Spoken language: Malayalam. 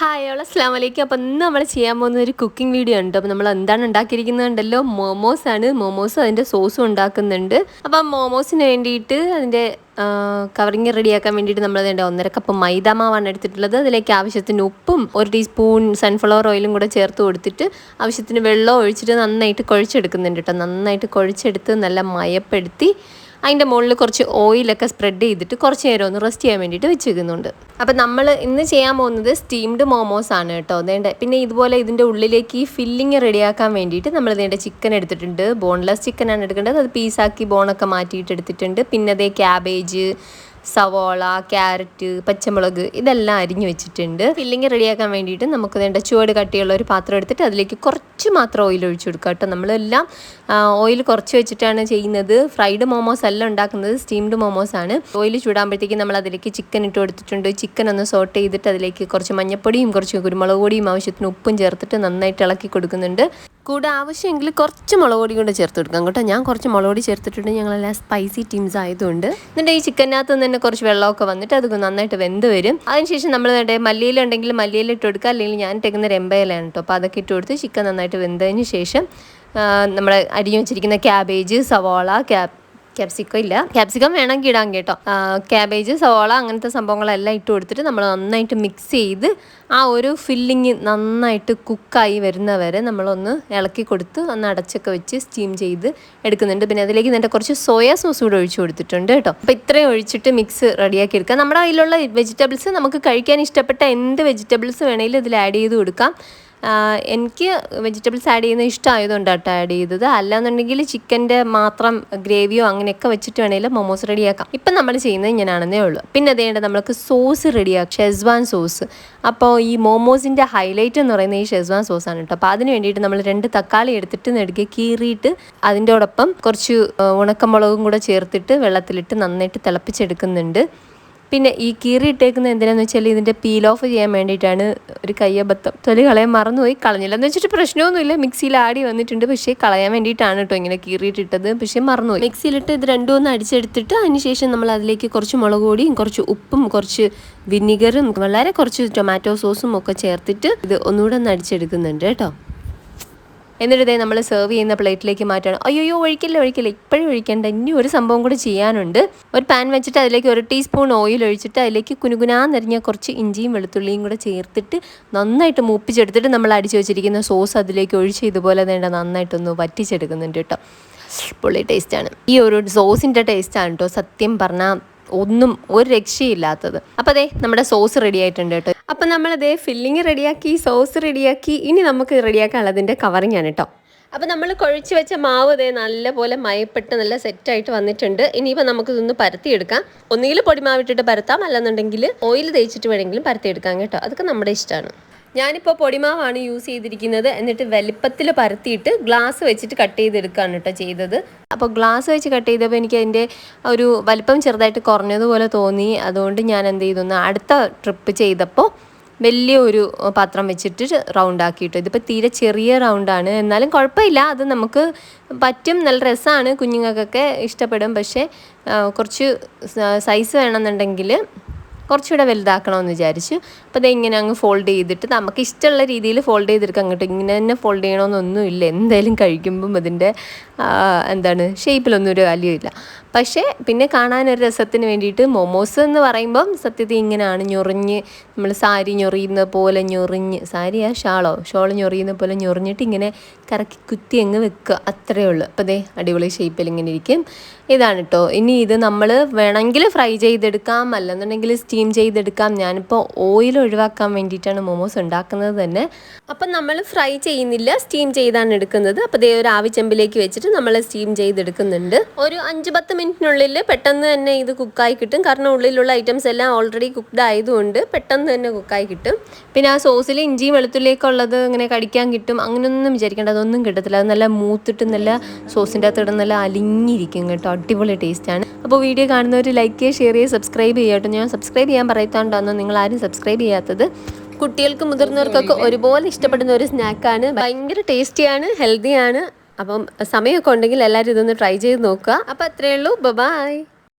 ഹായ് ഓൾ അസ്ലാം വലൈക്കും അപ്പോൾ ഇന്ന് നമ്മൾ ചെയ്യാൻ പോകുന്ന ഒരു കുക്കിംഗ് വീഡിയോ ഉണ്ട് അപ്പോൾ നമ്മൾ എന്താണ് ഉണ്ടാക്കിയിരിക്കുന്നുണ്ടല്ലോ മോമോസ് ആണ്. മോമോസ് അതിന്റെ സോസും ഉണ്ടാക്കുന്നുണ്ട്. അപ്പം മോമോസിന് വേണ്ടിയിട്ട് അതിന്റെ കവറിങ് റെഡിയാക്കാൻ വേണ്ടിയിട്ട് നമ്മൾ അതിന്റെ ഒന്നര കപ്പ് മൈദ മാവാണ് എടുത്തിട്ടുള്ളത്. അതിലേക്ക് ആവശ്യത്തിന് ഉപ്പും ഒരു ടീസ്പൂൺ സൺഫ്ലവർ ഓയിലും കൂടെ ചേർത്ത് കൊടുത്തിട്ട് ആവശ്യത്തിന് വെള്ളം ഒഴിച്ചിട്ട് നന്നായിട്ട് കുഴച്ചെടുക്കുന്നുണ്ട് കേട്ടോ നന്നായിട്ട് കുഴച്ചെടുത്ത് നല്ല മയപ്പെടുത്തി അതിന്റെ മുകളിൽ കുറച്ച് ഓയിലൊക്കെ സ്പ്രെഡ് ചെയ്തിട്ട് കുറച്ച് നേരം ഒന്ന് റെസ്റ്റ് ചെയ്യാൻ വേണ്ടിയിട്ട് വെച്ചിരിക്കുന്നുണ്ട്. അപ്പം നമ്മൾ ഇന്ന് ചെയ്യാൻ പോകുന്നത് സ്റ്റീംഡ് മോമോസ് ആണ് കേട്ടോ. അതേണ്ട പിന്നെ ഇതുപോലെ ഇതിന്റെ ഉള്ളിലേക്ക് ഈ ഫില്ലിങ് റെഡിയാക്കാൻ വേണ്ടിയിട്ട് നമ്മൾ ഇതിന്റെ ചിക്കൻ എടുത്തിട്ടുണ്ട്. ബോൺലെസ് ചിക്കനാണ് എടുക്കേണ്ടത്. അത് പീസാക്കി ബോണൊക്കെ മാറ്റിയിട്ട് എടുത്തിട്ടുണ്ട്. പിന്നെ അതേ ക്യാബേജ് സവോള ക്യാരറ്റ് പച്ചമുളക് ഇതെല്ലാം അരിഞ്ഞു വെച്ചിട്ടുണ്ട്. ഫില്ലിങ് റെഡിയാക്കാൻ വേണ്ടിയിട്ട് നമുക്ക് വേണ്ട ചുവട് കട്ടിയുള്ള ഒരു പാത്രം എടുത്തിട്ട് അതിലേക്ക് കുറച്ച് മാത്രം ഓയിൽ ഒഴിച്ചു കൊടുക്കുക കേട്ടോ. നമ്മളെല്ലാം ഓയിൽ കുറച്ച് വെച്ചിട്ടാണ് ചെയ്യുന്നത്. ഫ്രൈഡ് മോമോസ് അല്ല ഉണ്ടാക്കുന്നത് സ്റ്റീംഡ് മോമോസ് ആണ്. ഓയിൽ ചൂടാകുമ്പോഴത്തേക്കും നമ്മൾ അതിലേക്ക് ചിക്കൻ ഇട്ട് കൊടുത്തിട്ടുണ്ട്. ചിക്കൻ ഒന്ന് സോട്ട് ചെയ്തിട്ട് അതിലേക്ക് കുറച്ച് മഞ്ഞപ്പൊടിയും കുറച്ച് കുരുമുളക് പൊടിയും ആവശ്യത്തിന് ഉപ്പും ചേർത്തിട്ട് നന്നായിട്ട് ഇളക്കി കൊടുക്കുന്നുണ്ട്. കൂടെ ആവശ്യമെങ്കിൽ കുറച്ച് മുളക് പൊടി കൊണ്ട് ചേർത്ത് കൊടുക്കാം കേട്ടോ. ഞാൻ കുറച്ച് മുളക് പൊടി ചേർത്തിട്ടുണ്ട്. ഞങ്ങളെല്ലാം സ്പൈസി ടീംസ് ആയതുകൊണ്ട്. എന്നിട്ട് ഈ ചിക്കനകത്ത് നിന്ന് തന്നെ കുറച്ച് വെള്ളമൊക്കെ വന്നിട്ട് അത് നന്നായിട്ട് വെന്ത് വരും. അതിനുശേഷം നമ്മൾ വേണ്ടേ മല്ലിയില ഉണ്ടെങ്കിൽ മല്ലിയില ഇട്ട് കൊടുക്കുക. അല്ലെങ്കിൽ ഞാൻ ഇട്ടേക്കുന്ന രമ്പയിലാണ് കേട്ടോ. അപ്പോൾ അതൊക്കെ ഇട്ട് കൊടുത്ത് ചിക്കൻ നന്നായിട്ട് വെന്തതിന് ശേഷം നമ്മൾ അരിഞ്ഞു വെച്ചിരിക്കുന്ന ക്യാബേജ് സവാള ക്യാബ് ക്യാപ്സിക്കം ഇല്ല. ക്യാപ്സിക്കം വേണമെങ്കിൽ ഇടാൻ കേട്ടോ. ക്യാബേജ് സോള അങ്ങനത്തെ സംഭവങ്ങളെല്ലാം ഇട്ട് കൊടുത്തിട്ട് നമ്മൾ നന്നായിട്ട് മിക്സ് ചെയ്ത് ആ ഒരു ഫില്ലിങ് നന്നായിട്ട് കുക്കായി വരുന്നവരെ നമ്മളൊന്ന് ഇളക്കി കൊടുത്ത് ഒന്ന് അടച്ചൊക്കെ വെച്ച് സ്റ്റീം ചെയ്ത് എടുക്കുന്നുണ്ട്. പിന്നെ അതിലേക്ക് നിന്റെ കുറച്ച് സോയാ സോസ് കൂടെ ഒഴിച്ചു കൊടുത്തിട്ടുണ്ട് കേട്ടോ. അപ്പോൾ ഇത്രയും ഒഴിച്ചിട്ട് മിക്സ് റെഡിയാക്കി എടുക്കുക നമ്മുടെ കയ്യിലുള്ള വെജിറ്റബിൾസ് നമുക്ക് കഴിക്കാൻ ഇഷ്ടപ്പെട്ട എന്ത് വെജിറ്റബിൾസ് വേണമെങ്കിലും ഇതിൽ ആഡ് ചെയ്ത് കൊടുക്കാം. എനിക്ക് വെജിറ്റബിൾസ് ആഡ് ചെയ്യുന്ന ഇഷ്ടമായതുകൊണ്ട് കേട്ടോ ആഡ് ചെയ്തത്. അല്ലാന്നുണ്ടെങ്കിൽ ചിക്കന്റെ മാത്രം ഗ്രേവിയോ അങ്ങനെയൊക്കെ വെച്ചിട്ട് വേണമെങ്കിൽ മൊമോസ് റെഡിയാക്കാം. ഇപ്പം നമ്മൾ ചെയ്യുന്നത് ഇങ്ങനെയാണെന്നേ ഉള്ളൂ. പിന്നെ അതേണ്ട നമുക്ക് സോസ് റെഡിയാക്കാം ഷെസ്വാൻ സോസ്. അപ്പോൾ ഈ മോമോസിന്റെ ഹൈലൈറ്റ് എന്ന് പറയുന്നത് ഈ ഷെസ്വാൻ സോസാണ് കേട്ടോ. അപ്പോൾ അതിന് വേണ്ടിയിട്ട് നമ്മൾ രണ്ട് തക്കാളി എടുത്തിട്ട് നെടുക്കി കീറിയിട്ട് അതിന്റെ കുറച്ച് ഉണക്കമുളകും കൂടെ ചേർത്തിട്ട് വെള്ളത്തിലിട്ട് നന്നായിട്ട് തിളപ്പിച്ചെടുക്കുന്നുണ്ട്. പിന്നെ ഈ കീറി ഇട്ടേക്കുന്ന എന്തിനാന്ന് വെച്ചാൽ ഇതിന്റെ പീൽ ഓഫ് ചെയ്യാൻ വേണ്ടിയിട്ടാണ് ഒരു കയ്യബദ്ധം. തൊലി കളയാൻ മറന്നുപോയി. കളഞ്ഞില്ല എന്ന് വെച്ചിട്ട് പ്രശ്നമൊന്നുമില്ല. മിക്സിയിൽ ആടി വന്നിട്ടുണ്ട് പക്ഷേ കളയാൻ വേണ്ടിയിട്ടാണ് കേട്ടോ ഇങ്ങനെ കീറിയിട്ടിട്ടത്. പക്ഷേ മറന്നുപോയി. മിക്സിയിലിട്ട് ഇത് രണ്ടും ഒന്ന് അടിച്ചെടുത്തിട്ട് അതിനുശേഷം നമ്മൾ അതിലേക്ക് കുറച്ച് മുളക് പൊടിയും കുറച്ച് ഉപ്പും കുറച്ച് വിനിഗറും വളരെ കുറച്ച് ടൊമാറ്റോ സോസും ഒക്കെ ചേർത്തിട്ട് ഇത് ഒന്നുകൂടെ ഒന്ന് അടിച്ചെടുക്കുന്നുണ്ട് കേട്ടോ. എന്നിട്ട് നമ്മൾ സെർവ് ചെയ്യുന്ന പ്ലേറ്റിലേക്ക് മാറ്റണം. അയ്യോ ഒഴിക്കില്ല ഒഴിക്കില്ല. ഇപ്പോഴും ഒഴിക്കേണ്ട. ഇനി ഒരു സംഭവം കൂടി ചെയ്യാനുണ്ട്. ഒരു പാൻ വെച്ചിട്ട് അതിലേക്ക് ഒരു ടീസ്പൂൺ ഓയിൽ ഒഴിച്ചിട്ട് അതിലേക്ക് കുനുകുനാ നിറഞ്ഞ കുറച്ച് ഇഞ്ചിയും വെളുത്തുള്ളിയും കൂടെ ചേർത്തിട്ട് നന്നായിട്ട് മൂപ്പിച്ചെടുത്തിട്ട് നമ്മൾ അടിച്ചു വെച്ചിരിക്കുന്ന സോസ് അതിലേക്ക് ഒഴിച്ച് ഇതുപോലെ തന്നെ നന്നായിട്ടൊന്ന് വറ്റിച്ചെടുക്കുന്നുണ്ട് കേട്ടോ. പൊള്ളി ടേസ്റ്റാണ് ഈ ഒരു സോസിന്റെ ടേസ്റ്റാണ് കേട്ടോ സത്യം പറഞ്ഞാൽ ഒന്നും ഒരു രക്ഷയില്ലാത്തത്. അപ്പോൾ അതെ നമ്മുടെ സോസ് റെഡി ആയിട്ടുണ്ട് കേട്ടോ. നമ്മൾ നമ്മളതേ ഫില്ലിങ് റെഡിയാക്കി സോസ് റെഡിയാക്കി ഇനി നമുക്ക് റെഡിയാക്കാനുള്ളതിന്റെ കവറിങ് ആണ് കേട്ടോ. അപ്പൊ നമ്മൾ കുഴച്ച് വെച്ച മാവ് ഇതേ നല്ലപോലെ മയപ്പെട്ട് നല്ല സെറ്റായിട്ട് വന്നിട്ടുണ്ട്. ഇനിയിപ്പോൾ നമുക്ക് ഇതൊന്ന് പരത്തിയെടുക്കാം. ഒന്നുകിൽ പൊടിമാവിട്ടിട്ട് പരത്താം. അല്ലെന്നുണ്ടെങ്കിൽ ഓയിൽ തേച്ചിട്ട് വേണമെങ്കിലും പരത്തിയെടുക്കാം കേട്ടോ. അതൊക്കെ നമ്മുടെ ഇഷ്ടമാണ് ഞാനിപ്പോൾ പൊടിമാവാണ് യൂസ് ചെയ്തിരിക്കുന്നത്. എന്നിട്ട് വലിപ്പത്തിൽ പരത്തിയിട്ട് ഗ്ലാസ് വെച്ചിട്ട് കട്ട് ചെയ്തെടുക്കുകയാണ് കേട്ടോ ചെയ്തത്. അപ്പോൾ ഗ്ലാസ് വെച്ച് കട്ട് ചെയ്തപ്പോൾ എനിക്ക് അതിന്റെ ഒരു വലിപ്പം ചെറുതായിട്ട് കുറഞ്ഞതുപോലെ തോന്നി. അതുകൊണ്ട് ഞാൻ എന്ത് ചെയ്തു? അടുത്ത ട്രിപ്പ് ചെയ്തപ്പോൾ വലിയ ഒരു പാത്രം വെച്ചിട്ട് റൗണ്ട് ആക്കിയിട്ടു. ഇതിപ്പോൾ തീരെ ചെറിയ റൗണ്ടാണ് എന്നാലും കുഴപ്പമില്ല. അത് നമുക്ക് പറ്റും. നല്ല രസമാണ്. കുഞ്ഞുങ്ങൾക്കൊക്കെ ഇഷ്ടപ്പെടും. പക്ഷേ കുറച്ച് സൈസ് വേണമെന്നുണ്ടെങ്കിൽ കുറച്ചുകൂടെ വലുതാക്കണമെന്ന് വിചാരിച്ചു. അപ്പോൾ ഇതിങ്ങനെ അങ്ങ് ഫോൾഡ് ചെയ്തിട്ട് നമുക്ക് ഇഷ്ടമുള്ള രീതിയിൽ ഫോൾഡ് ചെയ്തെടുക്കാം. അങ്ങോട്ട് ഇങ്ങനെ തന്നെ ഫോൾഡ് ചെയ്യണമെന്നൊന്നുമില്ല. എന്തായാലും കഴിക്കുമ്പം അതിന്റെ എന്താണ് ഷേപ്പിലൊന്നും ഒരു വാല്യൂ പക്ഷേ പിന്നെ കാണാനൊരു രസത്തിന് വേണ്ടിയിട്ട് മൊമോസ് എന്ന് പറയുമ്പം സത്യത്തിൽ ഇങ്ങനെയാണ് ഞൊറിഞ്ഞ് നമ്മൾ സാരി ഞൊറിയുന്ന പോലെ ഞൊറിഞ്ഞ് സാരിയാ ഷാളോ ഷോൾ ഞൊറിയുന്ന പോലെ ഞൊറിഞ്ഞിട്ട് ഇങ്ങനെ കറക്കി കുത്തി അങ്ങ് വെക്കുക. അത്രയേ ഉള്ളൂ. അപ്പോൾ അതേ അടിപൊളി ഷേപ്പിൽ ഇങ്ങനെ ഇരിക്കും. ഇതാണ് കേട്ടോ ഇനി ഇത് നമ്മൾ വേണമെങ്കിൽ ഫ്രൈ ചെയ്തെടുക്കാം. അല്ലെന്നുണ്ടെങ്കിൽ സ്റ്റീം ചെയ്തെടുക്കാം. ഞാനിപ്പോൾ ഓയിൽ ഒഴിവാക്കാൻ വേണ്ടിയിട്ടാണ് മൊമോസ് ഉണ്ടാക്കുന്നത് തന്നെ. അപ്പം നമ്മൾ ഫ്രൈ ചെയ്യുന്നില്ല സ്റ്റീം ചെയ്താണ് എടുക്കുന്നത്. അപ്പോൾ ദേ ഒരു ആവിച്ചെമ്പിലേക്ക് വെച്ചിട്ട് നമ്മൾ സ്റ്റീം ചെയ്തെടുക്കുന്നുണ്ട്. ഒരു അഞ്ച് പത്ത് മിനിറ്റിനുള്ളിൽ പെട്ടെന്ന് തന്നെ ഇത് കുക്കായി കിട്ടും. കാരണം ഉള്ളിലുള്ള ഐറ്റംസ് എല്ലാം ഓൾറെഡി കുക്ക്ഡ് ആയതുകൊണ്ട് പെട്ടെന്ന് തന്നെ കുക്കായി കിട്ടും. പിന്നെ ആ സോസിൽ ഇഞ്ചിയും വെളുത്തുള്ളിയൊക്കെ ഉള്ളത് ഇങ്ങനെ കടിക്കാൻ കിട്ടും. അങ്ങനെയൊന്നും വിചാരിക്കേണ്ട. അതൊന്നും കിട്ടത്തില്ല. അത് നല്ല മൂത്തിട്ട് നല്ല സോസിന്റെ അകത്ത് ഇടുന്ന നല്ല അലിഞ്ഞിരിക്കും കേട്ടോ. അടിപൊളി ടേസ്റ്റാണ് അപ്പോൾ വീഡിയോ കാണുന്നവർ ലൈക്ക് ചെയ്യുക ഷെയർ ചെയ്യുക സബ്സ്ക്രൈബ് ചെയ്യുക കേട്ടോ. ഞാൻ സബ്സ്ക്രൈബ് ചെയ്യാൻ പറയത്തോണ്ടാണോ നിങ്ങൾ ആരും സബ്സ്ക്രൈബ് ചെയ്യാത്തത്. കുട്ടികൾക്കും മുതിർന്നവർക്കൊക്കെ ഒരുപോലെ ഇഷ്ടപ്പെടുന്ന ഒരു സ്നാക്കാണ് ഭയങ്കര ടേസ്റ്റിയാണ് ഹെൽത്തിയാണ് അപ്പം സമയമൊക്കെ ഉണ്ടെങ്കിൽ എല്ലാവരും ഇതൊന്ന് ട്രൈ ചെയ്ത് നോക്കുക. അപ്പോൾ അത്രയേ ഉള്ളൂ. ബൈ